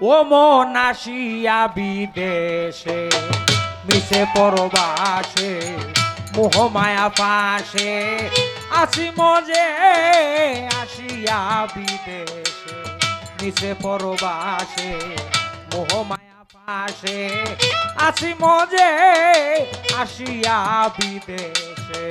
ও মন আসিয়া বিদেশে, মিশে পরবাসে মোহমায়া পাশে, আসি মজে আসিয়া বিদেশে, মিশে পরবাসে মোহমায়া পাশে, আসি মজে আসিয়া বিদেশে।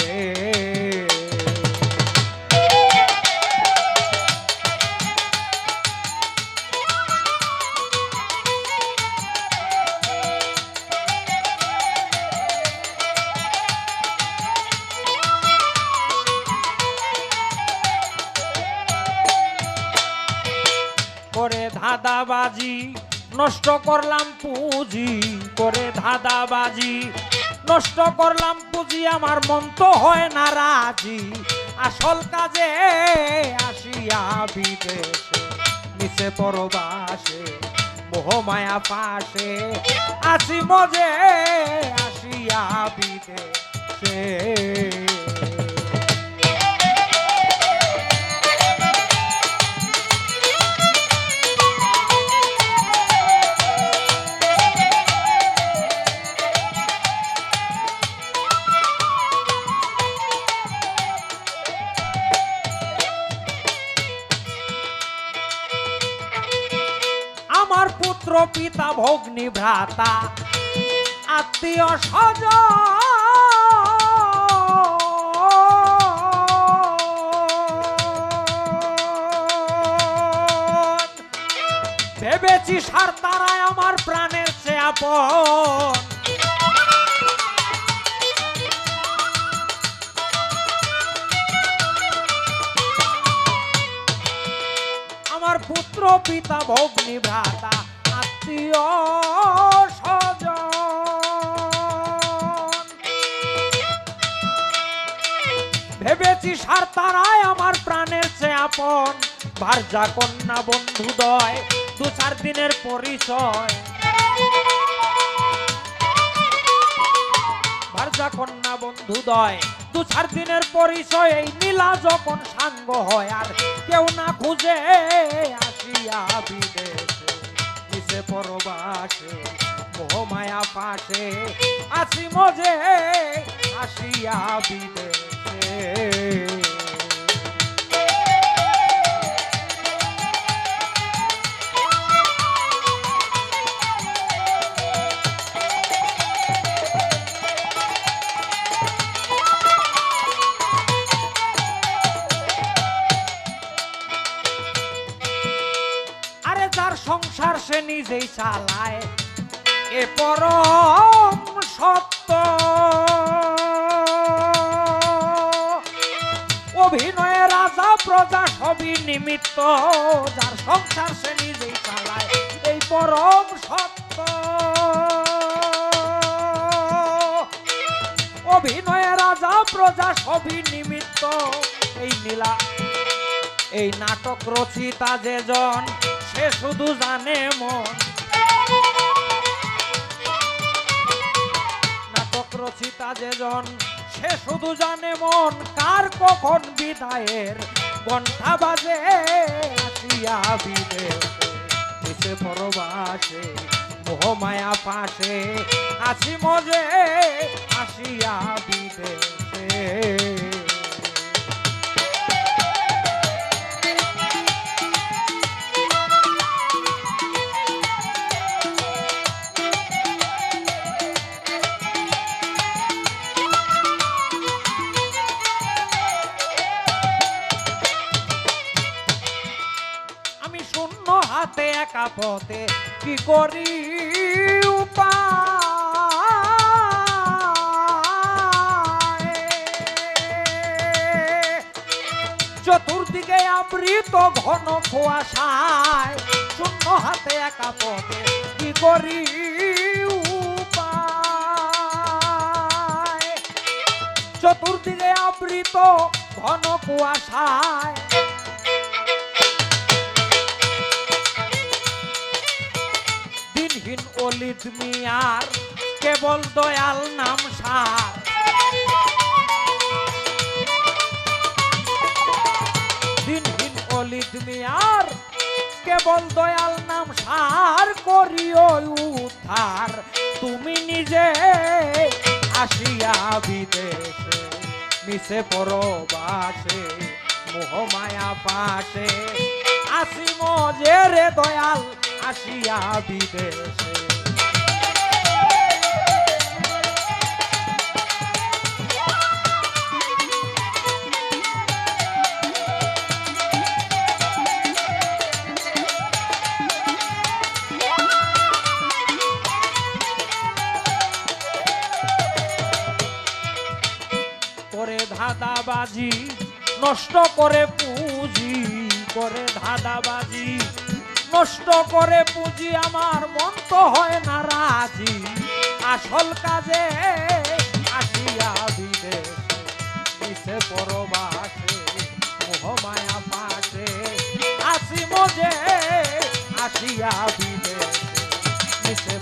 ধাঁধাবাজি, নষ্ট করলাম পুঁজি করে ধাঁধাবাজি। নষ্ট করলাম পুঁজি, আমার মন তো হয় না রাজি। আসল কাজে আসিয়া বিদেশে, নিচে পরবাসে মোহমায়া পাশে। আসি মজে, আসিয়া বিদেশে। পিতা ভ্রাতা আত্মীয় স্বজ ভেবেছি সার তারায় আমার প্রাণের চেয়ে আপন। আমার পুত্র পিতা ভগ্নী ভ্রাতা ভেবেছি সার তারায় আমার প্রাণের চেয়ে আপন ভারজা কন্যা বন্ধুদয় দু চার দিনের পরিচয়। ভারজা কন্যা বন্ধুদয় দু চার দিনের পরিচয়, এই নীলা যখন সাঙ্গ হয় আর কেউ না খুঁজে আসিয়া বিদেশে। নিচে পরবাসে মোহমায়া পাশে আসি মজে আসিয়া বিদেশে। নিজেই চালায় এ পরম সত্য। অভিনয়ে রাজা, প্রজা সবই নিমিত্ত, যার সংসার সে নিজেই চালায়। এই পরম সত্য। অভিনয়ে রাজা, প্রজা সবই নিমিত্ত। এই নীলা, এই নাটক রচিতা যে জন, সে শুধু জানে মন। রচিতা যে জন সে শুধু জানে মন কার কখন বিদায়ের। ঘণ্টা বাজে পরবাসে মোহমায়া পাশে, আছি মজে। চতুর্দিকে আবৃত ঘন কুয়াশায় শূন্য হাতে একা পথে কি করি? চতুর্দিকে আবৃত ঘন কুয়াশায় দিনহীন অলিত মিয়ার কেবল দয়াল নাম সার দিনহীন আর কেবল দয়াল নাম সার করিও উদ্ধার। তুমি নিজে আসিয়া বিদেশে, মিশে পরবাসে মোহমায়া পাশে। আসি মজে রে দয়াল, আসিয়া বিদেশে। ধাঁধাবাজি নষ্ট করে পুঁজি, করে ধাঁধাবাজি। নষ্ট করে পুঁজি আমার মন তো হয় না রাজি। আসল কাজে আসিয়া মিশে পরবাসে, মোহমায়া পাশে। আসি মজে আসিয়া মিশে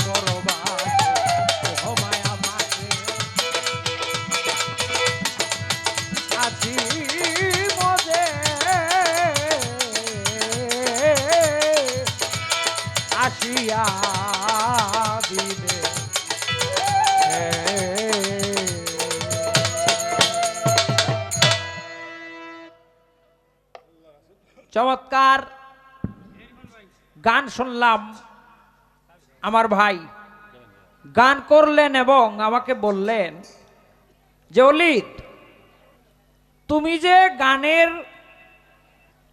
শুনলাম, আমার ভাই গান করলেন এবং আমাকে বললেন যে, অলিত, তুমি যে গানের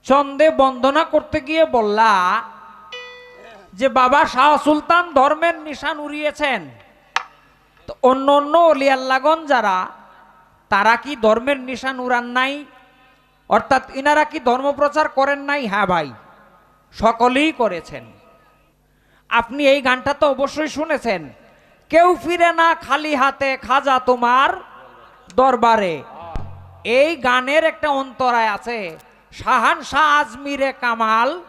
ছন্দে বন্দনা করতে গিয়ে বললা যে, বাবা শাহ সুলতান ধর্মের নিশান উড়িয়েছেন, তো অন্য অন্য অলিয়াল্লাগন যারা, তারা কি ধর্মের নিশান উড়ান নাই? অর্থাৎ ইনারা কি ধর্ম প্রচার করেন নাই? হ্যাঁ ভাই। সকলেই করেছেন। আপনি এই গানটা তো অবশ্যই শুনেছেন। কেউ ফিরে না খালি হাতে খাজা তোমার দরবারে। এই গানের একটা অন্তরায় আছে, শাহান শাহ আজমিরে কামাল,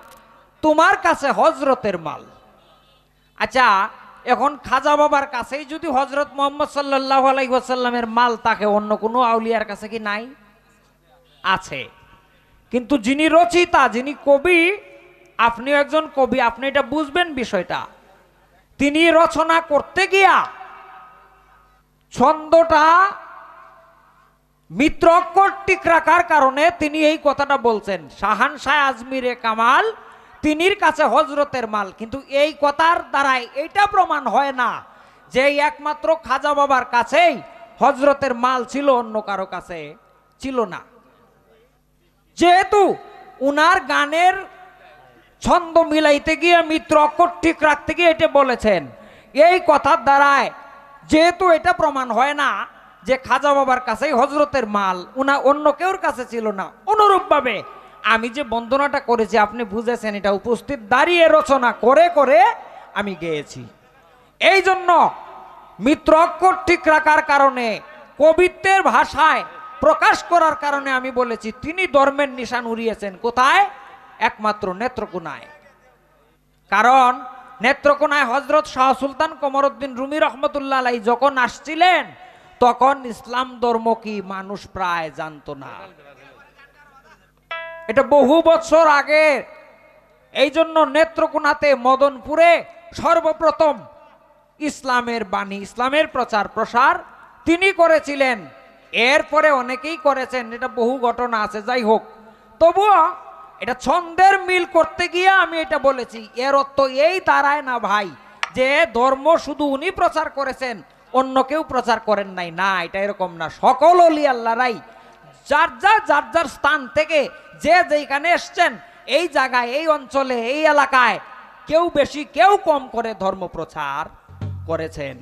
তোমার কাছে হজরতের মাল। আচ্ছা এখন খাজা বাবার কাছেই যদি হজরত মোহাম্মদ সাল্লাহ আলাইসাল্লামের মাল তাকে অন্য কোনো আউলিয়ার কাছে কি নাই? আছে। কিন্তু যিনি রচিতা, যিনি কবি আপনিও একজন কবি, আপনি এটা বুঝবেন বিষয়টা। তিনি রচনা করতে গিয়া ছন্দটা মিত্র অক্ষর রাখার কারণে তিনি এই কথাটা বলছেন, শাহান শাহ আজমিরে কামাল, তিনির কাছে হজরতের মাল। কিন্তু এই কথার দ্বারাই এটা প্রমাণ হয় না যে একমাত্র খাজা বাবার কাছেই হজরতের মাল ছিল, অন্য কারও কাছে ছিল না। যেহেতু উনার গানের ছন্দ মিলাইতে গিয়ে মিত্র অক্ষর ঠিক রাখতে গিয়ে এটা বলেছেন, এই কথার দ্বারায় যেহেতু এটা প্রমাণ হয় না যে খাজা বাবার কাছেই হজরতের মাল, উনা অন্য কেউর কাছে ছিল না। অনুরূপভাবে আমি যে বন্দনাটা করেছি, আপনি বুঝেছেন, এটা উপস্থিত দাঁড়িয়ে রচনা করে করে আমি গেয়েছি। এই জন্য মিত্র অক্ষর ঠিক রাখার কারণে, কবিত্বের ভাষায় প্রকাশ করার কারণে আমি বলেছি, তিনি ধর্মের নিশান উড়িয়েছেন। কোথায়? একমাত্র নেত্রকোনায়। কারণ নেত্রকোনায় হজরত শাহ সুলতান কমরউদ্দিন রুমি রহমতুল্লাহ আলাই যখন আসছিলেন, তখন ইসলাম ধর্ম কি মানুষ প্রায় জানতো না। এটা বহু বছর আগে। এই জন্য নেত্রকোনাতে মদনপুরে সর্বপ্রথম ইসলামের বাণী, ইসলামের প্রচার, প্রসার তিনি করেছিলেন। এরপরে অনেকেই করেছেন, এটা বহু ঘটনা আছে, যাই হোক। তবুও এটা ছন্দের মিল করতে গিয়ে আমি এটা বলেছি। এর অর্থ এই দাঁড়ায় না ভাই, যে ধর্ম শুধু উনি প্রচার করেছেন, অন্য কেউ প্রচার করেন নাই। না, এটা এরকম না। সকল অলি আল্লাহরাই যার যার যার যার স্থান থেকে যে যেখানে এসছেন, এই জায়গায়, এই অঞ্চলে, এই এলাকায় কেউ বেশি, কেউ কম করে ধর্ম প্রচার করেছেন।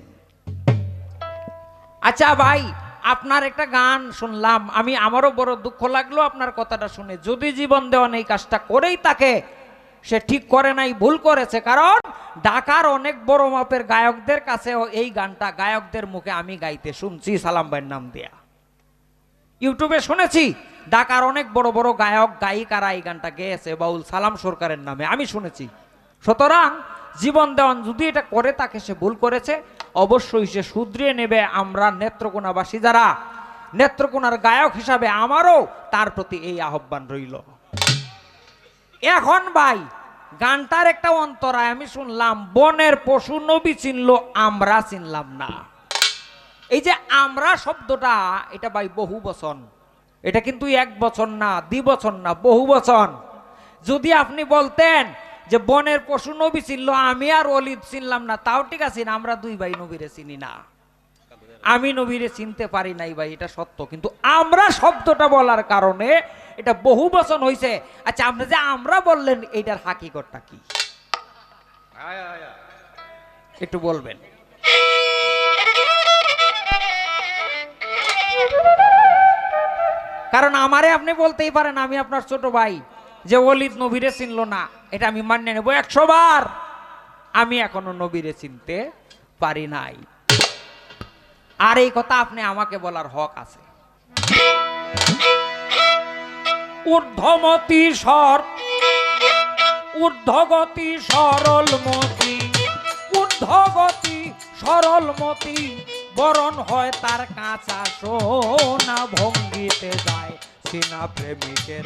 আচ্ছা ভাই আপনার একটা গান শুনলাম, আমি আমারও বড় দুঃখ লাগল আপনার কথাটা শুনে। যদি জীবন দেওয়ান এই কাজটা করেই তাকে। সে ঠিক করে নাই, ভুল করেছে। কারণ ঢাকার অনেক বড় মাপের গায়কদের কাছেও এই গানটা গায়কদের মুখে আমি গাইতে শুনছি, সালাম ভাইয়ের নাম দেয়া। ইউটিউবে শুনেছি, ঢাকার অনেক বড় বড় গায়ক, গায়িকারা এই গানটা গেয়েছে, বাউল সালাম সরকারের নামে। আমি শুনেছি। সুতরাং, জীবন দেওয়ান যদি এটা করে তাকে সে ভুল করেছে অবশ্যই সে শুধরিয়ে নেবে আমরা নেত্রকোনাবাসী যারা, নেত্রকোনার গায়ক হিসাবে আমারও তার প্রতি এই আহ্বান রইল। এখন ভাই, গানটার একটা অন্তরায় আমি শুনলাম, বনের পশু নবী চিনলো, আমরা চিনলাম না। এই যে আমরা শব্দটা, এটা ভাই বহু বচন। এটা কিন্তু এক বছর না, দ্বি বছর না, বহু বছর যদি আপনি বলতেন যে বনের পশু নবী চিনলো, আমি আর অলিদ চিনলাম না। তাও ঠিক আছে আমরা দুই ভাই নবীরে চিনি না। আমি নবীরে চিনতে পারি নাই ভাই, এটা সত্য। কিন্তু আমরা শব্দটা বলার কারণে এটা বহু বচন হয়েছে আচ্ছা আপনি যে আমরা বললেন এইটার হাকিকতটা কি? একটু বলবেন। কারণ আমারে আপনি বলতেই পারেন, আমি আপনার ছোট ভাই। যে অলিদ নবীরে চিনলো না। এটা আমি মান্য নেব একশো বার আমি এখনও নবীরে চিনতে পারি নাই। আর এই কথা আপনি আমাকে বলার হক আছে। ঊর্ধ্বমতি স্বর ঊর্ধ্বগতি সরলমতি। ঊর্ধ্বগতি সরলমতি, বরণ হয় তার কাঁচা সোনা ভঙ্গিতে যায়। সিনা প্রেমিকের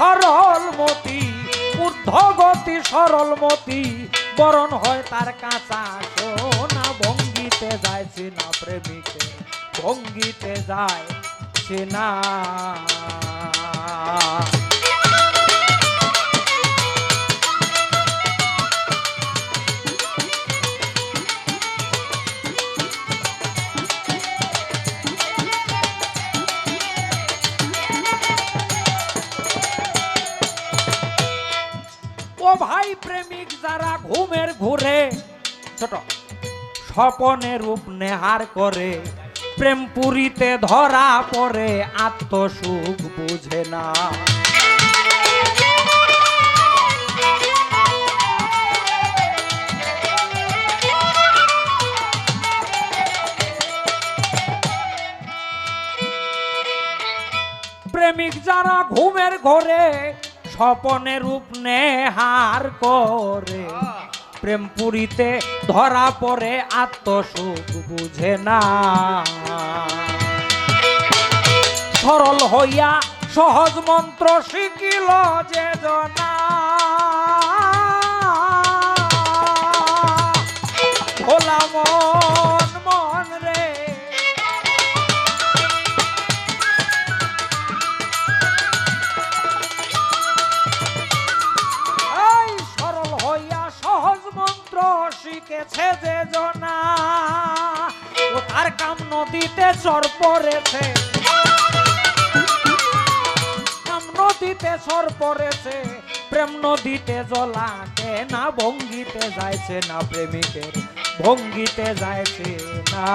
সিনা মতি ঊর্ধ্বগতি সরলমতি সরল সরলমতি, বরণ হয় তার কাঁচা সোনা, ভঙ্গিতে যায় সিনা প্রেমিকে, ভঙ্গিতে যায় সিনা। ছোট। স্বপনে রূপ নেহার করে, প্রেম পুরীতে ধরা পড়ে, আত্মসুখ বুঝে না। প্রেমিক যারা ঘুমের ঘরে, স্বপনে রূপ নেহার করে প্রেম পুরীতে ধরা পড়ে আত্মসুখ বুঝে না। সরল হইয়া সহজ মন্ত্র শিখিল যে জনা। পড়েছে প্রেম নদীতে জলাকে না ভঙ্গিতে যাইছে না প্রেমিকের ভঙ্গিতে যাইছে না।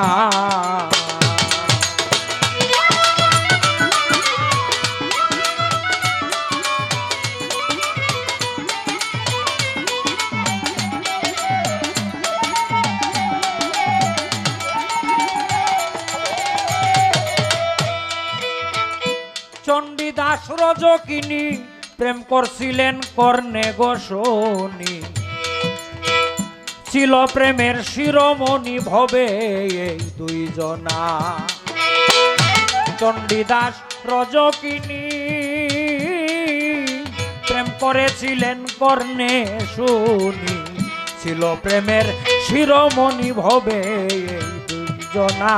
চণ্ডীদাস রজকিনী প্রেম করছিলেন কর্ণে গোসনী ছিল প্রেমের শিরোমণি ভবে এই দুইজনা। চণ্ডীদাস রজকিনী, প্রেম করেছিলেন কর্ণে শুনি। ছিল প্রেমের শিরোমণি ভবে এই দুইজনা।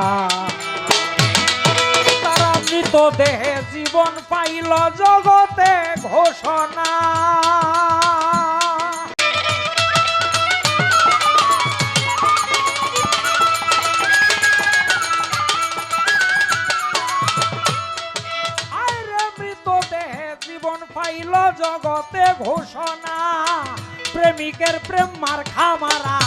তারা মৃত দেহে জীবন পাইল জগতে ঘোষণা। জীবন জগতে ঘোষণা। প্রেমিকের প্রেম মার খামারা।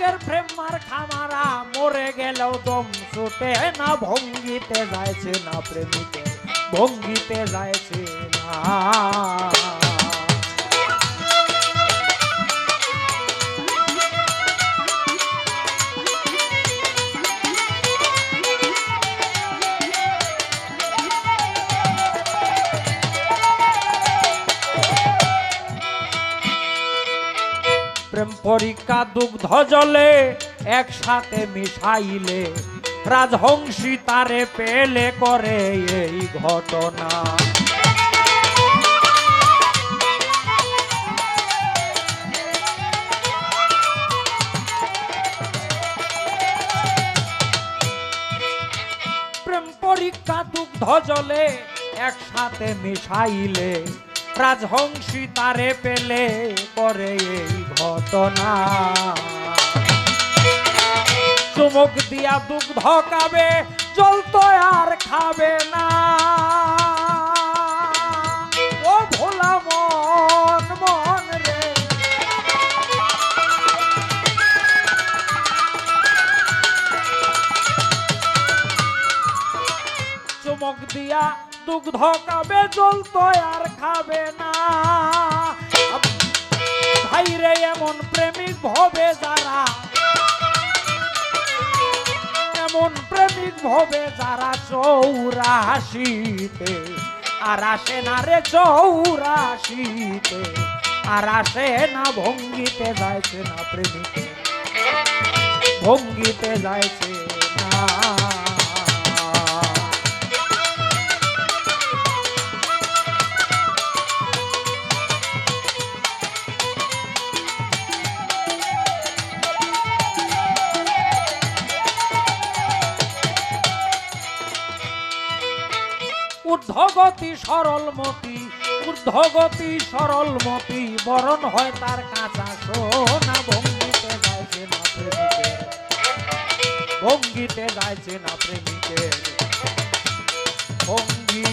বুকের প্রেম মার খামারা, মরে গেলেও দম ছুটে না, ভঙ্গিতে যাইছে না প্রেমিকে, ভঙ্গিতে যাইছে না। প্রেম পরীক্ষা দুগ্ধ জলে একসাথে মিশাইলে। রাজহংসী তারে পেলে করে এই ঘটনা। প্রেম পরীক্ষা দুগ্ধ জলে একসাথে মিশাইলে। রাজহংসী তারে পেলে করে এই ঘটনা। চুমুক দিয়া দুগ্ধ কাবে জল আর খাবে না। দিয়া দুগ্ধ কাবে জল তো আর খাবে না। ভাইরে, এমন প্রেমিক ভবে যারা। এমন প্রেমিক ভবে যারা চৌরাশিতে। আর আসে না রে চৌরাশিতে। আর আসে না ভঙ্গিতে যাইছে না প্রেমিকে। ভঙ্গিতে যাইছে না। ঊর্ধ্বগতি সরলমতি ঊর্ধ্বগতি সরলমতি বরণ হয় তার কাঁচা সোনা। ভঙ্গিতে যাইছে না প্রেমিকের ভঙ্গিতে যাইছে না প্রেমিকের ভঙ্গি